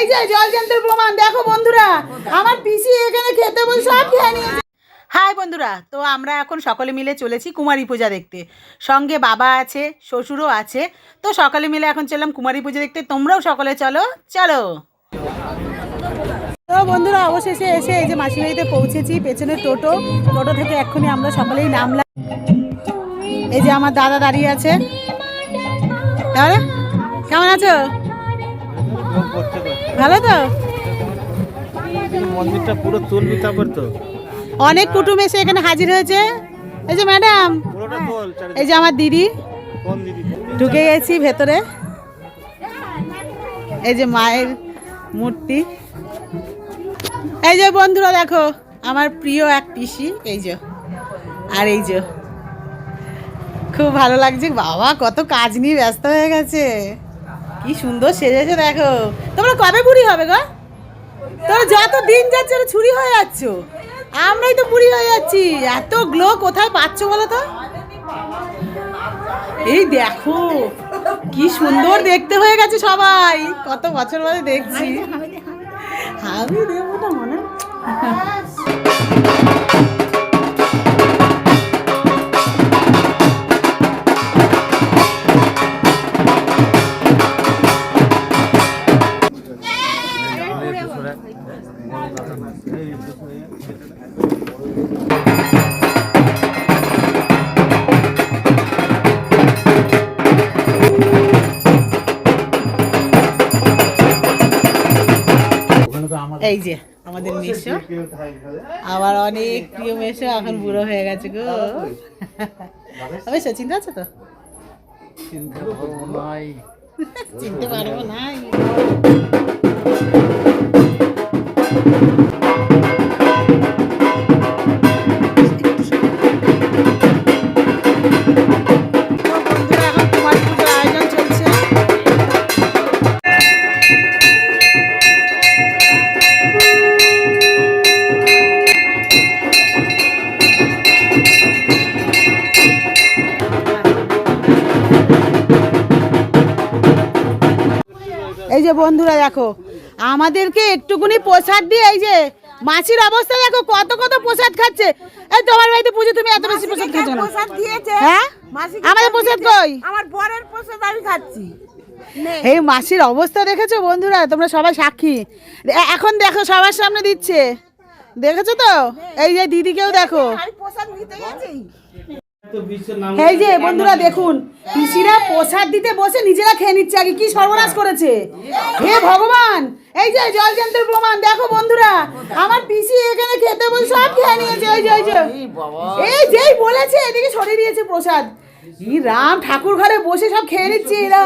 এই যে জলযন্ত্রের প্রমাণ দেখো বন্ধুরা আমার পিসি এখানে খেতে বসে সব খেয়ে নিয়েছে। হাই বন্ধুরা তো আমরা এখন সকলে মিলে চলেছি কুমারী পূজা দেখতে। সঙ্গে বাবা আছে শ্বশুরও আছে তো সকলে মিলে এখন চললাম কুমারী পূজা দেখতে। তোমরাও সকলে চলো চলো। তো বন্ধুরা অবশেষে এসে এই যে মাসির বাড়িতে পৌঁছেছি পেছনে টোটো। টোটো থেকে এক্ষুনি আমরা সকলেই নামলাম। এই যে আমার দাদা দাঁড়িয়ে আছে। তাহলে কেমন আছো? ভালো তো? মন্দিরটা পুরো তুলবি তারপর তো। অনেক কুটুম এসে এখানে হাজির হয়েছে। এই যে ম্যাডাম এই যে আমার দিদি? ঢুকে গেছি ভেতরে। এই যে মায়ের মূর্তি। এই যে বন্ধুরা দেখো আমার প্রিয় এক পিসি এই যে। আর এই যে। খুব ভালো লাগছে বাবা কত কাজ নিয়ে ব্যস্ত হয়ে গেছে। কি সুন্দর সেজেছে দেখো। তোমরা কবে বুড়ি হবে গো? তোমরা যত দিন যাচ্ছে ছুরি হয়ে যাচ্ছ। আমরাই তো বুড়ি হয়ে যাচ্ছি। এত গ্লো কোথায় পাচ্ছ বলো তো? এই দেখো, কি সুন্দর দেখতে হয়ে গেছে সবাই। কত বছর পরে দেখছি। আমি দেবো না মনে। এই যে আমাদের মেশো। আবার অনেক প্রিয় মেশো এখন বুড়ো হয়ে গেছে গো। তবে সচিন আছে তো? চিনতে পারব নাই। তো এই যে বন্ধুরা দেখো আমাদেরকে একটুকুনি প্রসাদ দিয়ে এই যে মাছির অবস্থা দেখো কত কত প্রসাদ খাচ্ছে। এই তোমার বাড়িতে পুজো তুমি এত বেশি প্রসাদ খাচ্ছ না। হ্যাঁ? আমাদের প্রসাদ কই? আমার বরের প্রসাদ আমি খাচ্ছি। এই মাসির অবস্থা দেখেছ বন্ধুরা? তোমরা সবাই সাক্ষী। এখন দেখো সবার সামনে দিচ্ছে। দেখেছ তো? এই যে দিদিকেও দেখো। এই যে বন্ধুরা দেখুন পিসিরা প্রসাদ দিতে বসে নিজেরা খেয়ে নিচ্ছে আগে কি সর্বনাশ করেছে? হে ভগবান! এই যে জলযন্ত্রের প্রমাণ দেখো বন্ধুরা আমার পিসি এখানে খেতে বসে সব খেয়ে নিয়েছে ওই যে ওই যে। এই যেই বলেছে এদিকে সরিয়ে দিয়েছে প্রসাদ। রাম ঠাকুর ঘরে বসে সব খেয়ে নিচ্ছে এরা।